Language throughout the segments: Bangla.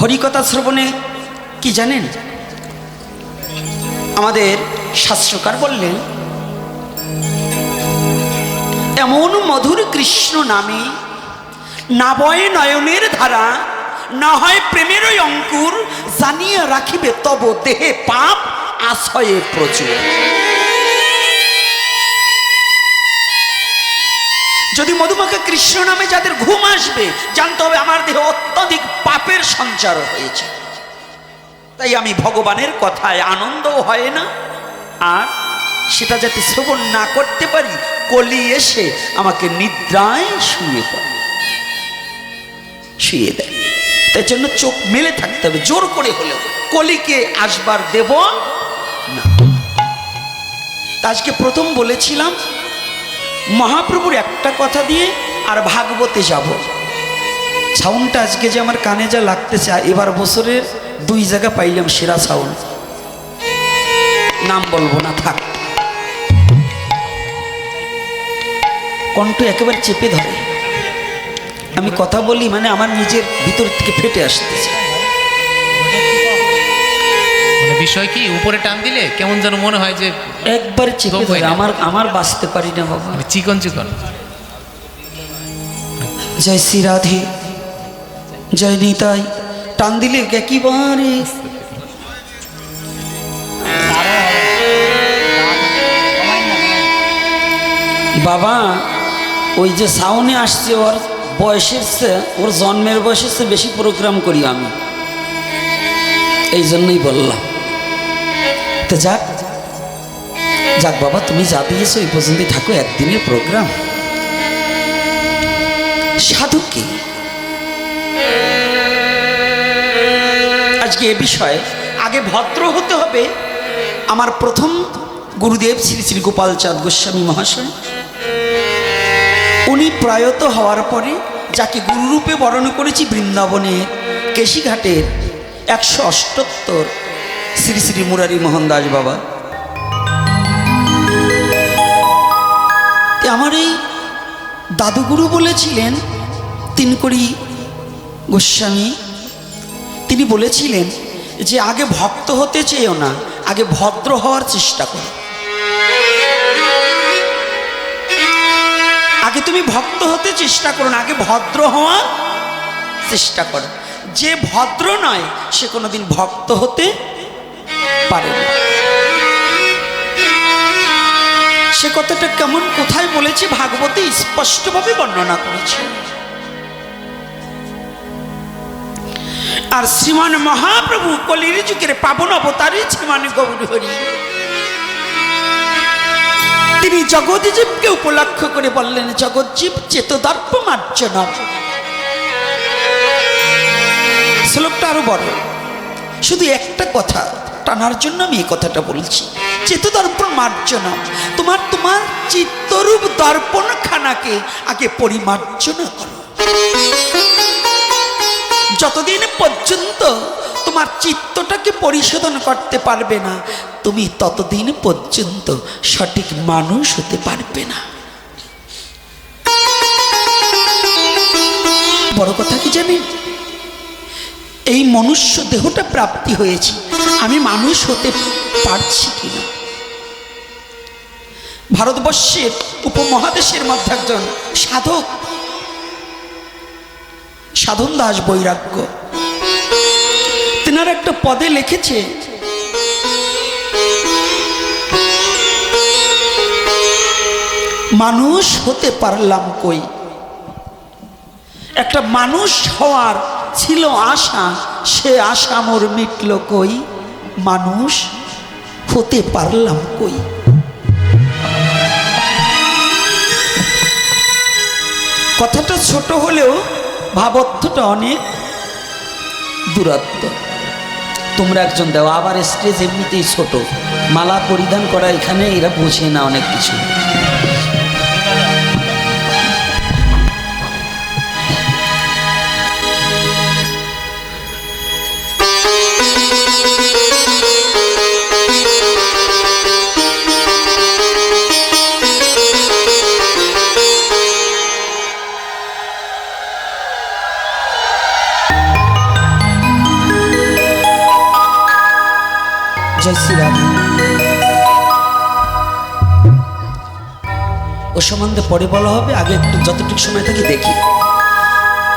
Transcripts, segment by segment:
হরিকথা শ্রবণে কি জানেন? আমাদের শাস্ত্রকার বললেন, এমন মধুর কৃষ্ণ নামে না বয়ে নয়নের ধারা, না হয় প্রেমেরই অঙ্কুর জানিয়ে রাখিবে তব দেহে পাপ আশ্রয়ে প্রচুর। যদি মধুমাখা কৃষ্ণ নামে যাদের ঘুম আসবে, জানতে হবে আমার দেহে অত্যধিক পাপের সঞ্চার হয়েছে। তাই আমি ভগবানের কথায় আনন্দও হয় না, আর সেটা যাতে শ্রবণ না করতে পারি, কলি এসে আমাকে নিদ্রায় শুয়ে পড়ে। শুয়ে দেয়। তাই জন্য চোখ মেলে থাকতে হবে, জোর করে হলেও। কলিকে আসবার দেব না। আজকে প্রথম বলেছিলাম মহাপ্রভুর একটা কথা দিয়ে আর ভাগবতে যাব। সাউন্ডটা আজকে যে আমার কানে যা লাগতেছে এবার বছরের দুই জায়গা পাইলাম সেরা সাউন্ড। নাম বলব না, থাক। কণ্ঠ একেবারে চেপে ধরে। আমি কথা বলি মানে আমার নিজের ভিতর থেকে ফেটে আসতেছে। মানে বিষয় কি? উপরে টান দিলে কেমন যেন মনে হয় যে একবার হয়ে আমার আমার বাঁচতে পারি না বাবা। চিকন চিকন। জয় শ্রী রাধে জয় নিতাই। টান দিলে একেবারে বাবা ওই যে সাউনে আসছে ওর বয়সের চেয়ে ওর জন্মের বয়সের চেয়ে বেশি প্রোগ্রাম করি আমি। এই জন্যই বললাম। তো যাক। যাক বাবা, তুমি যা দিয়েছ এই পর্যন্তই থাকো, একদিনের প্রোগ্রাম সাধু কি আজকে এ বিষয়ে আগে ভদ্র হতে হবে। আমার প্রথম গুরুদেব শ্রী শ্রী গোপাল চাঁদ গোস্বামী মহাশয়। উনি প্রয়াত হওয়ার পরে যাকে গুরুরূপে বরণ করেছি বৃন্দাবনের কেশিঘাটের একশো অষ্টোত্তর শ্রী শ্রী মুরারি মোহনদাস বাবা। আমার এই দাদুগুরু বলেছিলেন, তিনকড়ি গোস্বামী, তিনি বলেছিলেন যে আগে ভক্ত হতে চেয়েও না, আগে ভদ্র হওয়ার চেষ্টা করো। আগে তুমি ভক্ত হতে চেষ্টা করো না, আগে ভদ্র হওয়ার চেষ্টা করো। যে ভদ্র নয়, সে কোনোদিন ভক্ত হতে পারে। না সে কথাটা কেমন কোথায় বলেছে ভাগবতে স্পষ্টভাবে বর্ণনা করেছে। আর শ্রীমান মহাপ্রভু কলির যুগের পাবন অবতারী শ্রীমান গৌরী হরি তিনি জগৎজীবকে উপলক্ষ করে বললেন, জগৎজীব চেতদর্প মার্জনা শ্লোকটা আরও বড়। শুধু একটা কথা টানার জন্য আমি এই কথাটা বলছি। চেতদর্পণ মার্জনা, তোমার তোমার চিত্তরূপ দর্পণ খানাকে আগে পরিমার্জনা করো। যতদিন পর্যন্ত তোমার চিত্তটাকে পরিশোধন করতে পারবে না, তুমি ততদিন পর্যন্ত সঠিক মানুষ হতে পারবে না। বড় কথা কি জানেন? এই মনুষ্য দেহটা প্রাপ্তি হয়েছে। আমি মানুষ হতে পারছি কিনা? ভারতবর্ষের উপমহাদেশের মধ্যে একজন সাধক, সাধন দাস বৈরাগ্য, তেনার একটা পদে লিখেছে, মানুষ হতে পারলাম কই? একটা মানুষ হওয়ার ছিল আশা, সে আশা মোর মিটল কই? মানুষ হতে পারলাম কই? কথাটা ছোট হলেও ভাবর্থটা অনেক দূরত্ব। তোমরা একজন দাও, আবার স্টেজ এমনিতেই ছোট। মালা পরিধান করা এখানে এরা বোঝে না অনেক কিছু। ও সম্বন্ধে পরে বলা হবে, আগে একটু যতটুকু সময় থেকে দেখি।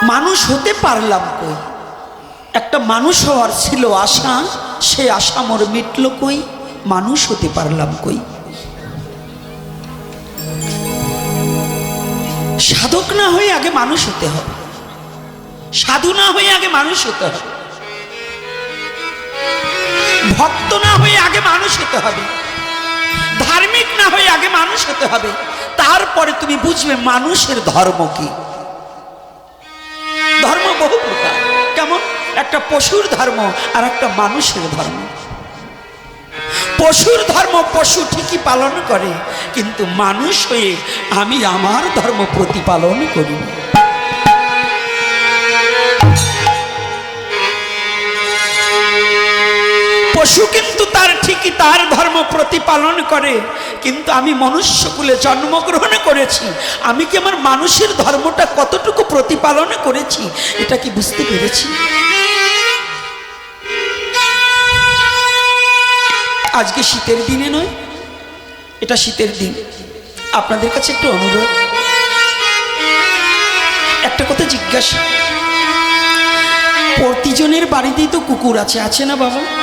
মানুষ হতে পারলাম কই? একটা মানুষ হওয়ার ছিল আশা, সে আশা মোর মিটল কই? মানুষ হতে পারলাম কই? সাধক না হয়ে আগে মানুষ হতে হবে। সাধু না হয়ে আগে মানুষ হতে হবে। ভক্ত না হয়ে আগে মানুষ হতে হবে। ধার্মিক না হয়ে আগে মানুষ হতে হবে। তারপরে তুমি বুঝবে মানুষের ধর্ম কি। ধর্ম বহু প্রকার। কেমন? একটা পশুর ধর্ম আর একটা মানুষের ধর্ম। পশুর ধর্ম পশু ঠিকই পালন করে, কিন্তু মানুষ হয়ে আমি আমার ধর্ম প্রতিপালন করি। পশু কিন্তু তার ঠিকই তার ধর্ম প্রতিপালন করে। কিন্তু আমি মনুষ্যকুলে জন্মগ্রহণ করেছি। আমি কি আমার মানুষের ধর্মটা কতটুকু প্রতিপালন করেছি, এটা কি বুঝতে পেরেছি? আজকে শীতের দিনে নয়, এটা শীতের দিন। আপনাদের কাছে একটু অনুরোধ। একটা কথা জিজ্ঞাসা। প্রতিজনের বাড়িতেই তো কুকুর আছে আছে না বাবা?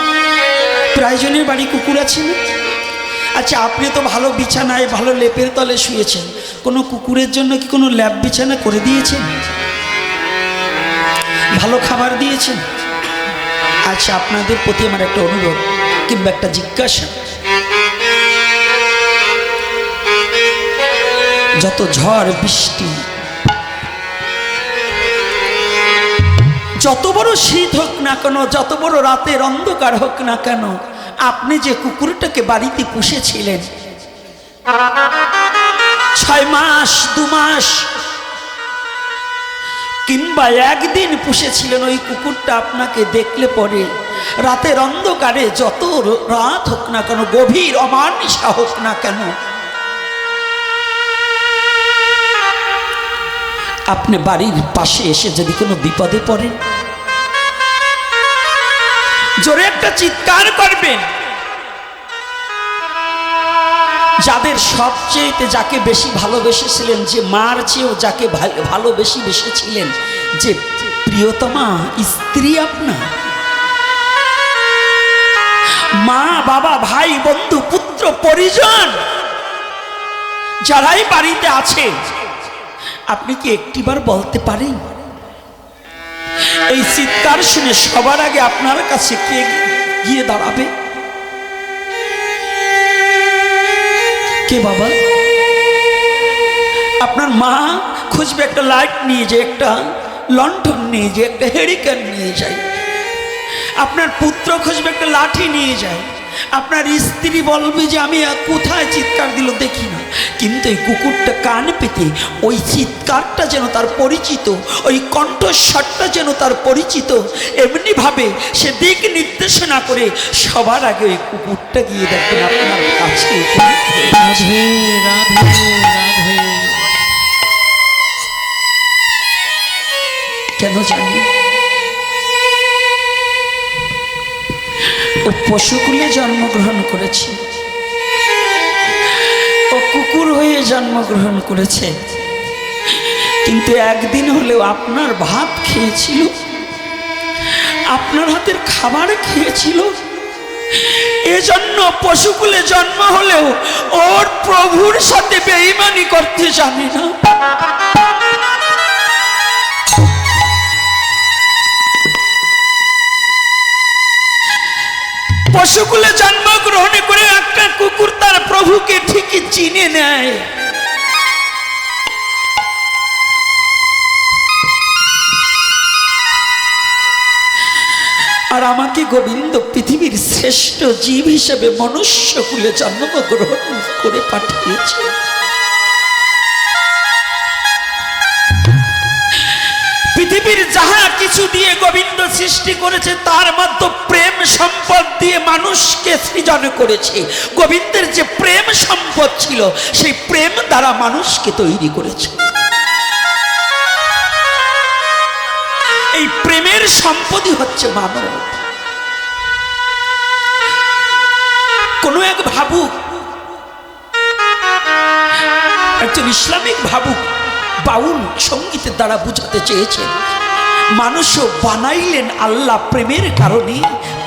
প্রায়জনের বাড়ি কুকুর আছে না? আচ্ছা আপনি তো ভালো বিছানায়, ভালো লেপের তলে শুয়েছেন। কোনো কুকুরের জন্য কি কোনো ল্যাব বিছানা করে দিয়েছেন? ভালো খাবার দিয়েছেন? আচ্ছা আপনাদের প্রতি আমার একটা অনুরোধ কিংবা একটা জিজ্ঞাসা। যত ঝড়, বৃষ্টি যত বড় শীত হোক না কেন, যত বড় রাতের অন্ধকার হোক না কেন, আপনি যে কুকুরটাকে বাড়িতে পুষেছিলেন, ছয় মাস, দু মাস, কিংবা একদিন পুষেছিলেন ওই কুকুরটা আপনাকে দেখলে পরে, রাতের অন্ধকারে যত রাত হোক না কেন, গভীর অমানিসা হোক না কেন আপনি বাড়ির পাশে এসে যদি কোনো বিপদে পড়েন, জোরে একটা চিৎকার করবেন। যাদের সবচেয়ে যাকে বেশি ভালোবেসেছিলেন, যে মার চেয়েও যাকে ভাল- ভালোবেসে বেসেছিলেন, যে প্রিয়তমা স্ত্রী আপনার। মা, বাবা, ভাই, বন্ধু, পুত্র, পরিজন যারাই বাড়িতে আছে আপনি কি একটিবার বলতে পারেন? এই চিৎকার শুনে সবার আগে আপনার কাছে কে গিয়ে দাঁড়াবে? কে বাবা? আপনার মা খুঁজবে একটা লাইট নিয়ে যে একটা লণ্ঠন নিয়ে যে একটা হেরিকেন নিয়ে যায়। আপনার পুত্র খুঁজবে একটা লাঠি নিয়ে যায়। আপনার স্ত্রী বলবে যে, আমি কোথায় চিৎকার দিল দেখি না। কিন্তু এই কুকুরটা কান পেতে ওই চিৎকারটা যেন তার পরিচিত, ওই কণ্ঠস্বরটা যেন তার পরিচিত, এমনিভাবে সে দিক নির্দেশনা করে সবার আগে ওই কুকুরটা গিয়ে দেখবেন আপনার কাছে কেন জানি ও পশুকুলে জন্মগ্রহণ করেছে। ও কুকুর হয়ে জন্মগ্রহণ করেছে। কিন্তু একদিন হলেও আপনার ভাত খেয়েছিল, আপনার হাতের খাবার খেয়েছিল। এজন্য পশুকুলে জন্ম হলেও ওর প্রভুর সাথে বেইমানি করতে জানে না। পশুকুলে জন্মগ্রহণ করে একটা কুকুর তার প্রভুকে ঠিকই চিনে নেয়। আর আমাকে গোবিন্দ পৃথিবীর শ্রেষ্ঠ জীব হিসেবে মনুষ্য মনুষ্যকুলে জন্মগ্রহণ করে পাঠিয়েছে। পৃথিবীর যাহা কিছু দিয়ে গোবিন্দ সৃষ্টি করেছে, তার মধ্যে প্রেম সম্পদ দিয়ে মানুষকে সৃজন করেছে। গোবিন্দের যে প্রেম সম্পদ ছিল, সেই প্রেম দ্বারা মানুষকে তৈরি করেছে। এই প্রেমের সম্পদই হচ্ছে মানব। কোনো এক ভাবুক, একজন ইসলামিক ভাবুক বাউল সঙ্গীতের দ্বারা বুঝাতে চেয়েছেন মানুষও বানাইলেন আল্লাহ প্রেমের কারণে,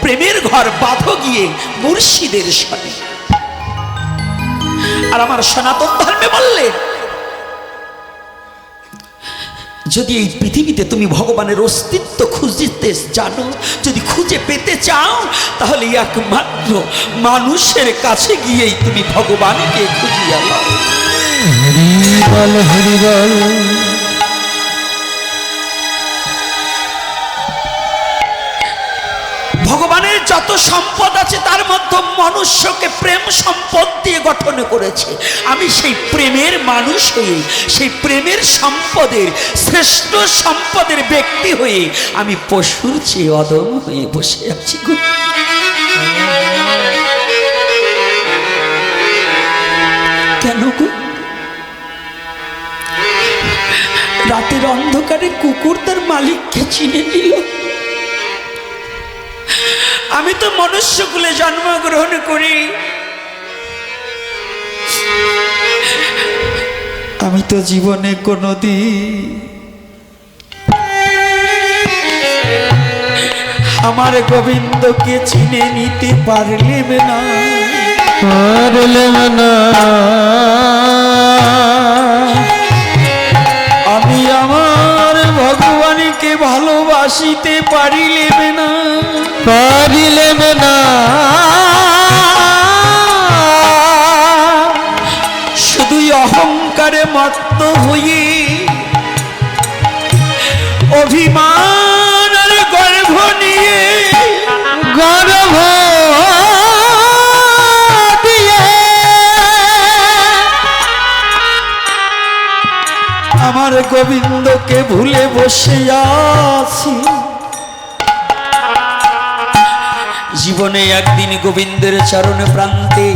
প্রেমের ঘর বাঁধ গিয়ে মুর্শিদের সনে। আর আমার সনাতন ধর্মে বললেন যদি এই পৃথিবীতে তুমি ভগবানের অস্তিত্ব খুঁজতে জানো, যদি খুঁজে পেতে চাও, তাহলে একমাত্র মানুষের কাছে গিয়েই তুমি ভগবানকে খুঁজিয়া নাও। যত সম্পদ আছে তার মধ্যে মনুষ্যকে প্রেম সম্পদ দিয়ে গঠন করেছে। আমি সেই প্রেমের মানুষ হয়ে, সেই প্রেমের সম্পদের, শ্রেষ্ঠ সম্পদের ব্যক্তি হয়ে আমি পশুর চেয়ে অদম হয়ে বসে আছি গো। কেন গো? রাতের অন্ধকারে কুকুর তার মালিককে চিনে নিল আমি তো মনুষ্যকুলে জন্মগ্রহণ করি। আমি তো জীবনে কোনোদিন আমার গোবিন্দকে চিনে নিতে পারলেম না। পারলেম না। আমি আমার ভগবানকে ভালোবাসিতে পারিলেম না। পারিলেম না। শুধুই অহংকারে মত্ত হয়ে অভিমান আর গর্ভ নিয়ে গর্ভ আমার গোবিন্দকে ভুলে বসে আছি। জীবনে একদিন গোবিন্দের চরণ প্রান্তে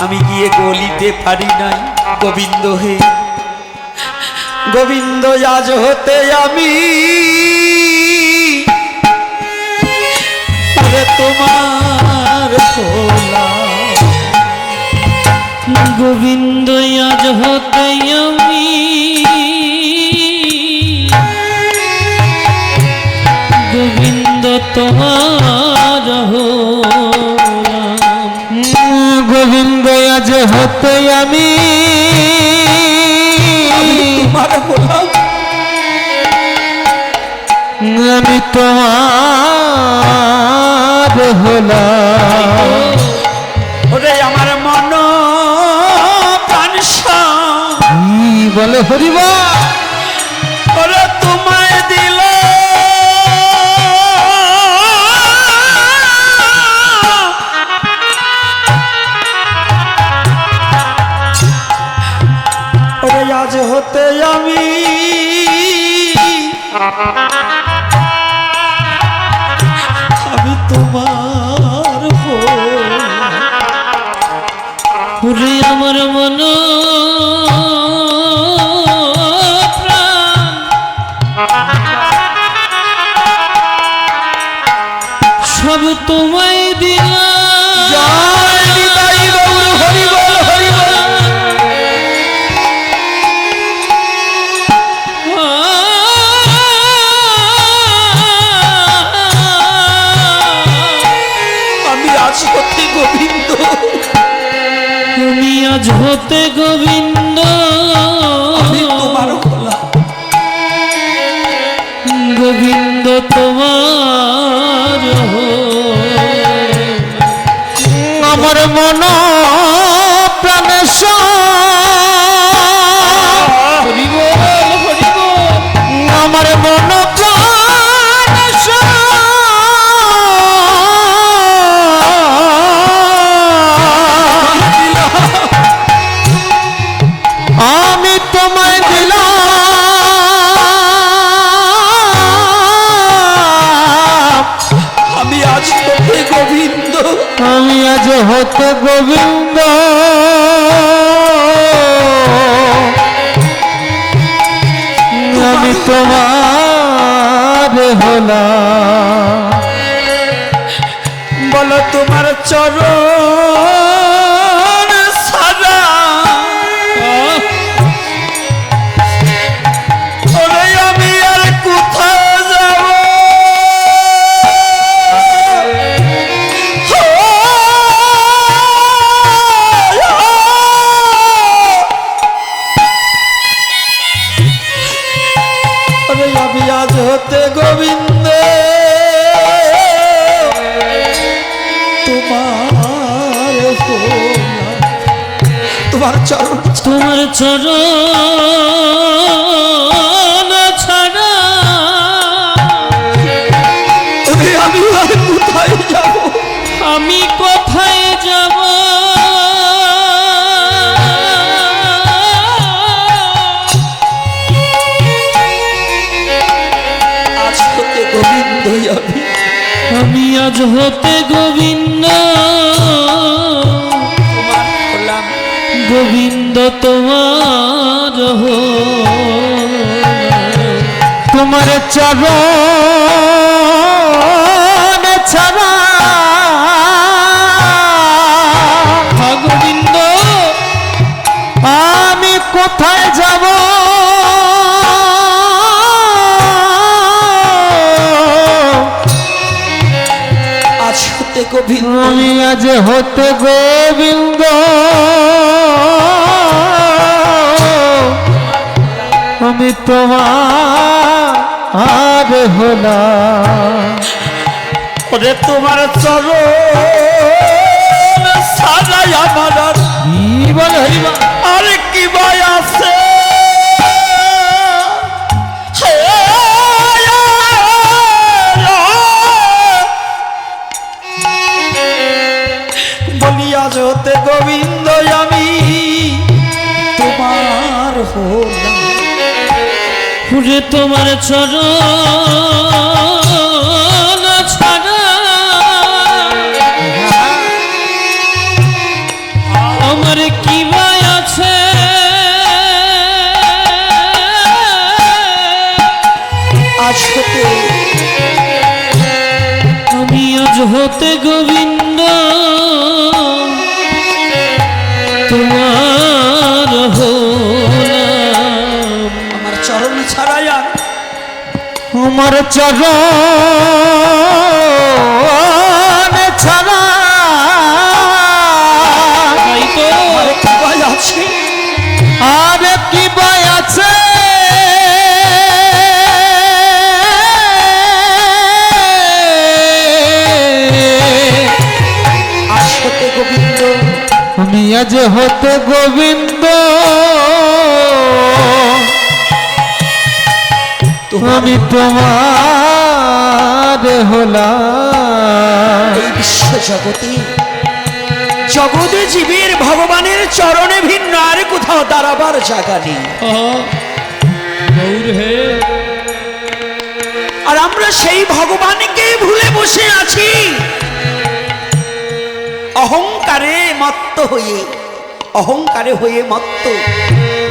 আমি গিয়ে গলিতে পারি নাই, গোবিন্দ হে। গোবিন্দ, আজ হতে আমি তোমার গোবিন্দ, আজ হতে আমি তোমার গোবিন্দ আজ হতে আমি আমি তোমার হলাম। ওরে আমার মন প্রাণ বলে হরিবা হতে আমি আমি তোমার হলাম। আমার মন হতে গোবিন্দ। তুমি আজ হতে গোবিন্দ। তোমার গোবিন্দ তোমার আমার মন হতে গোবিন্দ আজ হতে গোবিন্দ। তোমার তোমার চরণ তোমার চরণ ছাড়া আমি কোথায় যাব? আমি কোথায় আজ হতে গোবিন্দ। গোবিন্দ তোমার হো তোমার চরণ আমি আজ হতে গোবিন্দ। আমি তোমার হলাম। ওরে তোমার চলো সাজাই আমার জীবন হরিবা তোমার চরণ ছাড়া। আমার কি ভাই আছে? আজ হতে আমি আজ হতে গোবিন্দ। তোমার হলাম আমার চরণ ছাড়া আর কি ভাই আছে? আমি আজ হতে গোবিন্দ। আমি তোমার হলাম। এই বিশ্ব জগতে জগতে জীবের ভগবানের চরণে ভিন্ন আর কোথাও দাঁড়াবার জায়গা নেই। আর আমরা সেই ভগবানকে ভুলে বসে আছি। অহংকারে মত্ত হয়ে অহংকারে হয়ে মত্ত।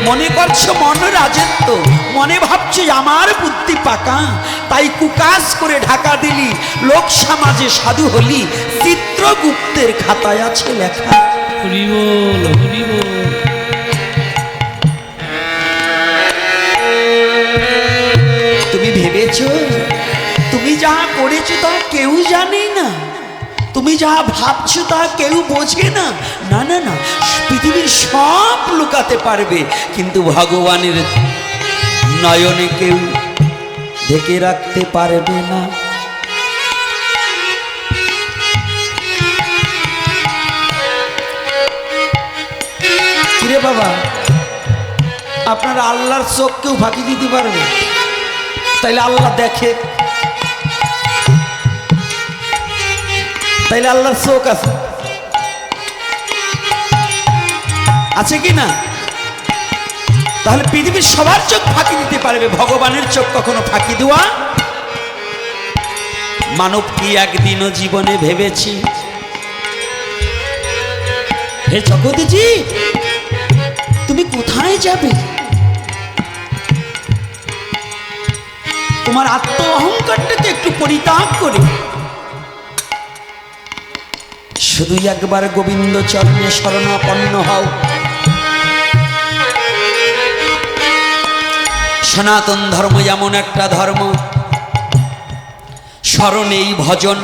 মনে করছ মন রাজত্ব? মনে ভাবছ আমার বুদ্ধি পাকা? তাই কুকাশ করে ঢাকা দিলি লোক সমাজে সাধু হলি চিত্রগুপ্তের খাতায় আছে লেখা। তুমি ভেবেছ? তুমি যা করেছ তা কেউ জানে না। তুমি যা ভাবছ তা কেউ বোঝে না। না না না পৃথিবীর সব লুকাতে পারবে। কিন্তু ভগবানের নয়নে কেউ ঢেকে রাখতে পারবে না। কিরে বাবা, আপনার আল্লাহর চোখ কেউ ফাঁকি দিতে পারবে? তাইলে আল্লাহ দেখে। তাইলে আল্লাহর চোখ আছে। আছে কি না? তাহলে পৃথিবীর সবার চোখ ফাঁকি দিতে পারবে, ভগবানের চোখ কখনো ফাঁকি দেওয়া? মানব কি একদিনও জীবনে ভেবেছি? হে জগৎজি তুমি কোথায় যাবে? তোমার আত্ম অহংকারটাকে একটু পরিত্যাগ করে। শুধু একবার গোবিন্দ চরণে শরণাপন্ন হও। সনাতন ধর্ম যেমন একটা ধর্ম। স্মরণেই ভজন।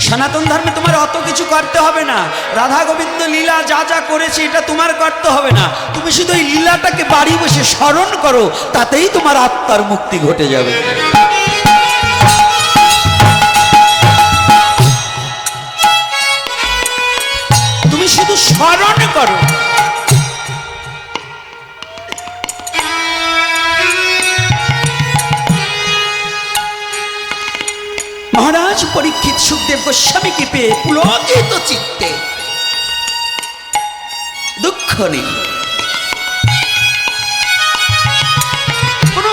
সনাতন ধর্মে তোমার অত কিছু করতে হবে না। রাধা গোবিন্দ লীলা যা যা করেছে, এটা তোমার করতে হবে না। তুমি শুধু ওই লীলাটাকে বাড়ি বসে স্মরণ করো, তাতেই তোমার আত্মার মুক্তি ঘটে যাবে। তুমি শুধু স্মরণ করো। মহারাজ, পরীক্ষিত সুখদেব গোস্বামীকে পেয়ে পুলকিত চিত্তে। দুঃখ নেই। কোন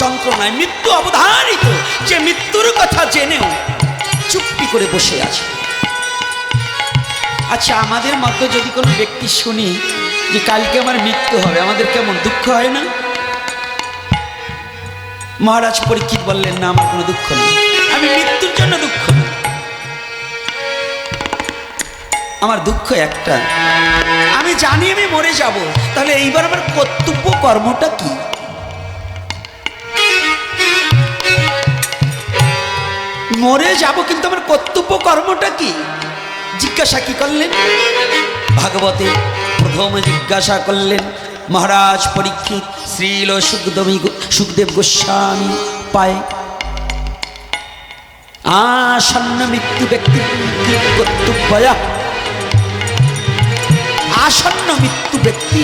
যন্ত্রণায় মৃত্যু অবধারিত, যে মৃত্যুর কথা জেনেও চুপটি করে বসে আছে। আচ্ছা আমাদের মতো যদি কোনো ব্যক্তি শুনি যে কালকে আমার মৃত্যু হবে, আমাদের কেমন দুঃখ হয় না? মহারাজ, পরীক্ষিত বললেন, না, আমার কোনো দুঃখ নেই। আমি মৃত্যুর জন্য দুঃখ আমার দুঃখ একটা। আমি জানি আমি মরে যাব, তাহলে এইবার আমার কর্তব্য কর্মটা কি? মরে যাব কিন্তু আমার কর্তব্য কর্মটা কি? জিজ্ঞাসা কি করলেন? ভাগবতে প্রথম জিজ্ঞাসা করলেন, মহারাজ পরীক্ষিত শ্রীল সুখদেবী সুখদেব গোস্বামী পায় আসন্ন মৃত্যু ব্যক্তির কি কর্তব্যয়া? আসন্ন মৃত্যু ব্যক্তি,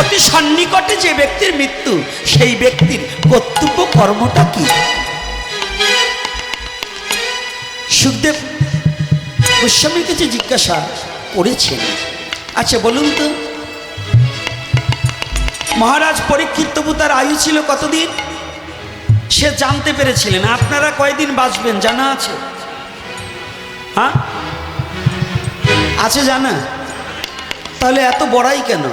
অতি সন্নিকটে যে ব্যক্তির মৃত্যু, সেই ব্যক্তির কর্তব্য কর্মটা কি? সুখদেব গোস্বামীর কাছে জিজ্ঞাসা করেছেন আচ্ছা বলুন তো, মহারাজ পরীক্ষিত তবু তার আয়ু ছিল কতদিন? সে জানতে পেরেছিলেন, আপনারা কয়দিন বাঁচবেন, জানা আছে? হ্যাঁ? আছে জানা? তাহলে এত বড়াই কেন?